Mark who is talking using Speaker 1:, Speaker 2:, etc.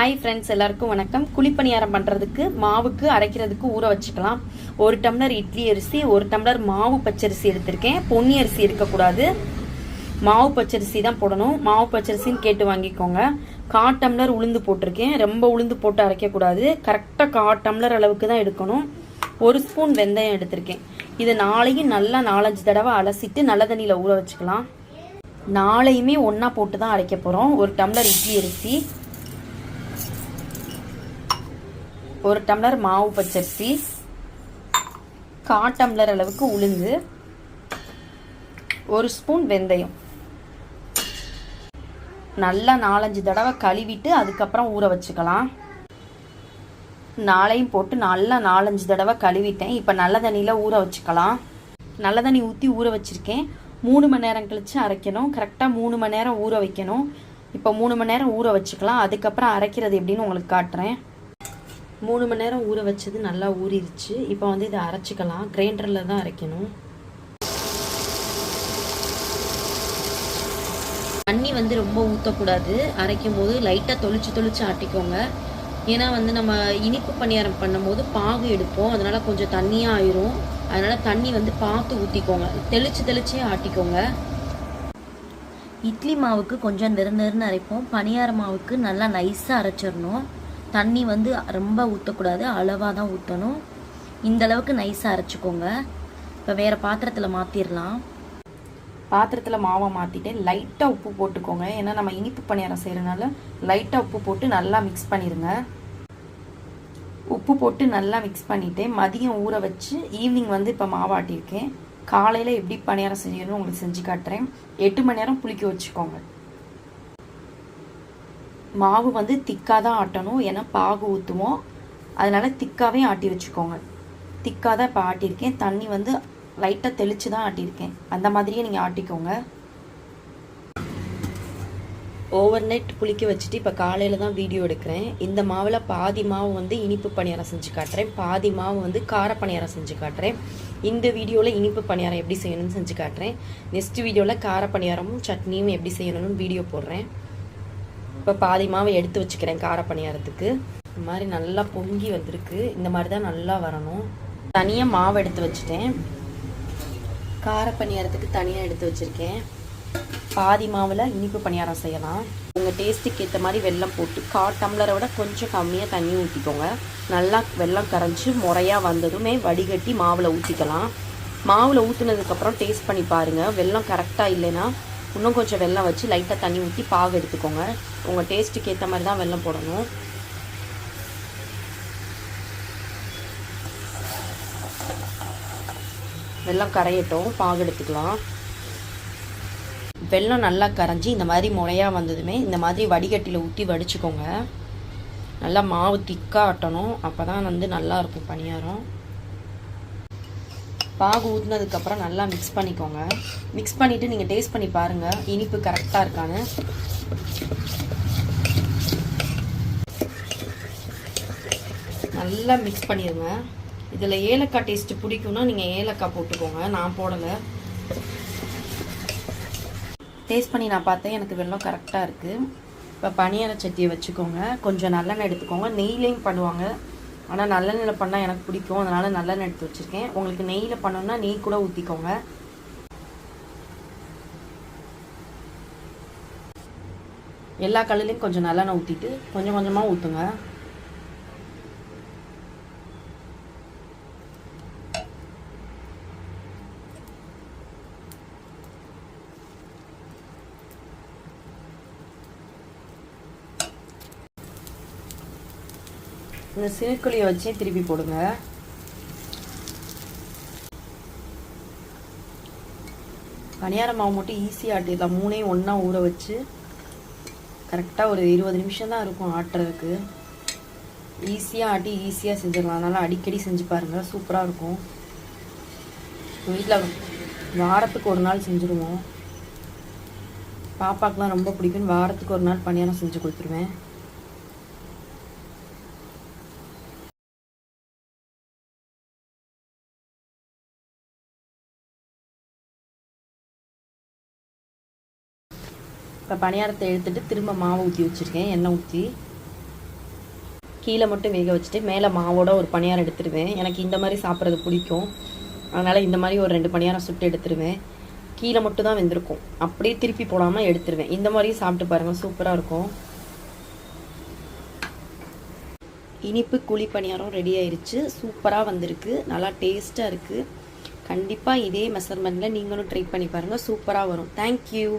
Speaker 1: Hi friends எல்லாருக்கும் வணக்கம். குழிப்பணியாரம் பண்ணுறதுக்கு மாவுக்கு அரைக்கிறதுக்கு ஊற வச்சுக்கலாம். ஒரு டம்ளர் இட்லி அரிசி ஒரு டம்ளர் மாவு பச்சரிசி எடுத்திருக்கேன். பொன்னி அரிசி இருக்கக்கூடாது. மாவு பச்சரிசி தான் போடணும். மாவு பச்சரிசின்னு கேட்டு வாங்கிக்கோங்க. கா டம்ளர் உளுந்து போட்டிருக்கேன். ரொம்ப உளுந்து போட்டு அரைக்கக்கூடாது. கரெக்டாக கா டம்ளர் அளவுக்கு தான் எடுக்கணும். ஒரு ஸ்பூன் வெந்தயம் எடுத்திருக்கேன். இது நாளையும் நல்லா நாலஞ்சு தடவை அலசிட்டு நல்ல தண்ணியில் ஊற வச்சுக்கலாம். நாளையுமே ஒன்றா போட்டு தான் அரைக்க போகிறோம் ஒரு டம்ளர் இட்லி அரிசி ஒரு டம்ளர் மாவு பச்சரிசி கா டம்ளர் அளவுக்கு உளுந்து ஒரு ஸ்பூன் வெந்தயம். நல்லா நாலஞ்சு தடவை கழுவிட்டு அதுக்கப்புறம் ஊற வச்சுக்கலாம். நாளையும் போட்டு நல்லா நாலஞ்சு தடவை கழுவிட்டேன். இப்போ நல்ல தண்ணியில் ஊற வச்சுக்கலாம். நல்ல தண்ணி ஊற்றி ஊற வச்சுருக்கேன். மூணு மணி நேரம் கழித்து அரைக்கணும். கரெக்டாக மூணு மணி நேரம் ஊற வைக்கணும். இப்போ மூணு மணி நேரம் ஊற வச்சுக்கலாம். அதுக்கப்புறம் அரைக்கிறது எப்படின்னு உங்களுக்கு காட்டுறேன். மூணு மணி நேரம் ஊற வச்சது நல்லா ஊறிடுச்சு. இப்போ வந்து இதை அரைச்சிக்கலாம். கிரைண்டரில் தான் அரைக்கணும். தண்ணி வந்து ரொம்ப ஊற்றக்கூடாது அரைக்கும் போது லைட்டாக தொளிச்சு தொளிச்சு ஆட்டிக்கோங்க. ஏன்னா வந்து நம்ம இனிப்பு பணியாரம் பண்ணும்போது பாகு எடுப்போம். அதனால் கொஞ்சம் தண்ணியாக ஆயிரும். அதனால் தண்ணி வந்து பார்த்து ஊற்றிக்கோங்க தெளிச்சு தெளிச்சே ஆட்டிக்கோங்க. இட்லி மாவுக்கு கொஞ்சம் நெரு நெருன்னு அரைப்போம். பணியார மாவுக்கு நல்லா நைஸாக அரைச்சிடணும். தண்ணி வந்து ரொம்ப ஊற்றக்கூடாது அளவாக தான் ஊற்றணும் இந்த அளவுக்கு நைஸாக அரைச்சிக்கோங்க. இப்போ வேறு பாத்திரத்தில் மாற்றிடலாம் பாத்திரத்தில் மாவை மாற்றிட்டு லைட்டாக உப்பு போட்டுக்கோங்க. ஏன்னா நம்ம இனிப்பு பணியாரம் செய்கிறனால லைட்டாக உப்பு போட்டு நல்லா மிக்ஸ் பண்ணிடுங்க உப்பு போட்டு நல்லா மிக்ஸ் பண்ணிவிட்டு மதியம் ஊற வச்சு ஈவினிங் வந்து இப்போ மாவாட்டியிருக்கேன் காலையில் எப்படி பணியாரம் செய்யணும்னு உங்களுக்கு செஞ்சு காட்டுறேன். எட்டு மணி நேரம் புளிக்க வச்சுக்கோங்க. மாவு வந்து திக்காக தான் ஆட்டணும். ஏன்னா பாகு ஊற்றுவோம் அதனால் திக்காகவே ஆட்டி வச்சுக்கோங்க. திக்காக தான் இப்போ ஆட்டியிருக்கேன். தண்ணி வந்து லைட்டாக தெளித்து தான் ஆட்டியிருக்கேன். அந்த மாதிரியே நீங்கள் ஆட்டிக்கோங்க. ஓவர் நைட் புளிக்க வச்சுட்டு இப்போ காலையில் தான் வீடியோ எடுக்கிறேன். இந்த மாவில் பாதி மாவு வந்து இனிப்பு பணியாரம் செஞ்சு காட்டுறேன். பாதி மாவு வந்து கார பணியாரம் செஞ்சு காட்டுறேன். இந்த வீடியோவில் இனிப்பு பணியாரம் எப்படி செய்யணும்னு செஞ்சு காட்டுறேன். நெக்ஸ்ட் வீடியோவில் கார பணியாரமும் சட்னியும் எப்படி செய்யணும்னு வீடியோ போடுறேன். இப்போ பாதி மாவை எடுத்து வச்சுக்கிறேன் கார பணியாரத்துக்கு. இந்த மாதிரி நல்லா பொங்கி வந்திருக்கு. இந்த மாதிரி தான் நல்லா வரணும். தனியாக மாவு எடுத்து வச்சுட்டேன். கார பணியாரத்துக்கு தனியாக எடுத்து வச்சுருக்கேன். பாதி மாவில் இனிப்பு பணியாரம் செய்யலாம். உங்கள் டேஸ்ட்டுக்கு ஏற்ற மாதிரி வெள்ளம் போட்டு கா டம்ளரை விட கொஞ்சம் கம்மியாக தண்ணி ஊற்றிக்கோங்க நல்லா வெல்லம் கரைஞ்சி முறையாக வந்ததுமே வடிகட்டி மாவில் ஊற்றிக்கலாம் மாவில் ஊற்றுனதுக்கப்புறம் டேஸ்ட் பண்ணி பாருங்கள் வெள்ளம் கரெக்டாக இல்லைன்னா இன்னும் கொஞ்சம் வெள்ளம் வச்சு லைட்டாக தண்ணி ஊற்றி பாகு எடுத்துக்கோங்க. உங்கள் டேஸ்ட்டுக்கு ஏற்ற மாதிரி தான் வெல்லம் போடணும். வெள்ளம் கரையட்டும். பாகு எடுத்துக்கலாம். வெல்லம் நல்லா கரைஞ்சி இந்த மாதிரி முளையாக வந்ததுமே இந்த மாதிரி வடிகட்டியில் ஊற்றி வடிச்சுக்கோங்க. நல்லா மாவு திக்காக ஆட்டணும். அப்போ தான் வந்து நல்லா இருக்கும் பணியாரம். பாகு ஊற்றினதுக்கப்புறம் நல்லா மிக்ஸ் பண்ணிக்கோங்க. மிக்ஸ் பண்ணிவிட்டு நீங்கள் டேஸ்ட் பண்ணி பாருங்கள் இனிப்பு கரெக்டாக இருக்கான்னு. நல்லா மிக்ஸ் பண்ணிடுங்க இதில் ஏலக்காய் டேஸ்ட்டு பிடிக்கும்னா நீங்கள் ஏலக்காய் போட்டுக்கோங்க. நான் போடலை. டேஸ்ட் பண்ணி நான் பார்த்தேன். எனக்கு வெள்ளம் கரெக்டாக இருக்குது இப்போ பனியார சட்டியை வச்சுக்கோங்க. கொஞ்சம் நல்லெண்ணெய் எடுத்துக்கோங்க. நெய்லேயும் பண்ணுவாங்க. ஆனால் நல்லெண்ணெயில் பண்ணால் எனக்கு பிடிக்கும். அதனால் நல்லெண்ணெய் எடுத்து வச்சுருக்கேன். உங்களுக்கு நெய்யில் பண்ணோன்னா நெய் கூட ஊற்றிக்கோங்க எல்லா கல்லுலேயும் கொஞ்சம் நல்லெண்ணெய் ஊற்றிட்டு கொஞ்சம் கொஞ்சமாக ஊற்றுங்க இந்த சிறுக்குழியை வச்சே திருப்பி போடுங்க. பணியார மாவு மட்டும் ஈஸியாக ஆட்டிடலாம். மூணையும் ஒன்றா ஊற வச்சு கரெக்டாக ஒரு இருபது நிமிஷம் தான் இருக்கும் ஆட்டுறதுக்கு. ஈஸியாக ஆட்டி ஈஸியாக செஞ்சிடலாம். அதனால் அடிக்கடி செஞ்சு பாருங்கள் சூப்பராக இருக்கும். வீட்டில் வாரத்துக்கு ஒரு நாள் செஞ்சுருவோம். பாப்பாக்கெலாம் ரொம்ப பிடிக்கும். வாரத்துக்கு ஒரு நாள் பணியாரம் செஞ்சு கொடுத்துருவேன். இப்போ பணியாரத்தை எடுத்துட்டு திரும்ப மாவு ஊற்றி வச்சுருக்கேன். எண்ணெய் ஊற்றி கீழே மட்டும் வேக வச்சுட்டு மேலே மாவோட ஒரு பணியாரம் எடுத்துருவேன். எனக்கு இந்த மாதிரி சாப்பிட்றது பிடிக்கும். அதனால் இந்த மாதிரி ஒரு ரெண்டு பணியாரம் சுட்டு எடுத்துருவேன். கீழே மட்டும் தான் வெந்திருக்கும். அப்படியே திருப்பி போடாமல் எடுத்துருவேன். இந்த மாதிரியும் சாப்பிட்டு பாருங்கள் சூப்பராக இருக்கும். இனிப்பு குழி பணியாரம் ரெடி ஆயிடுச்சு சூப்பராக வந்திருக்கு. நல்லா டேஸ்ட்டாக இருக்குது கண்டிப்பாக இதே மெஷர்மெண்ட்டில் நீங்களும் ட்ரை பண்ணி பாருங்கள் சூப்பராக வரும். தேங்க்யூ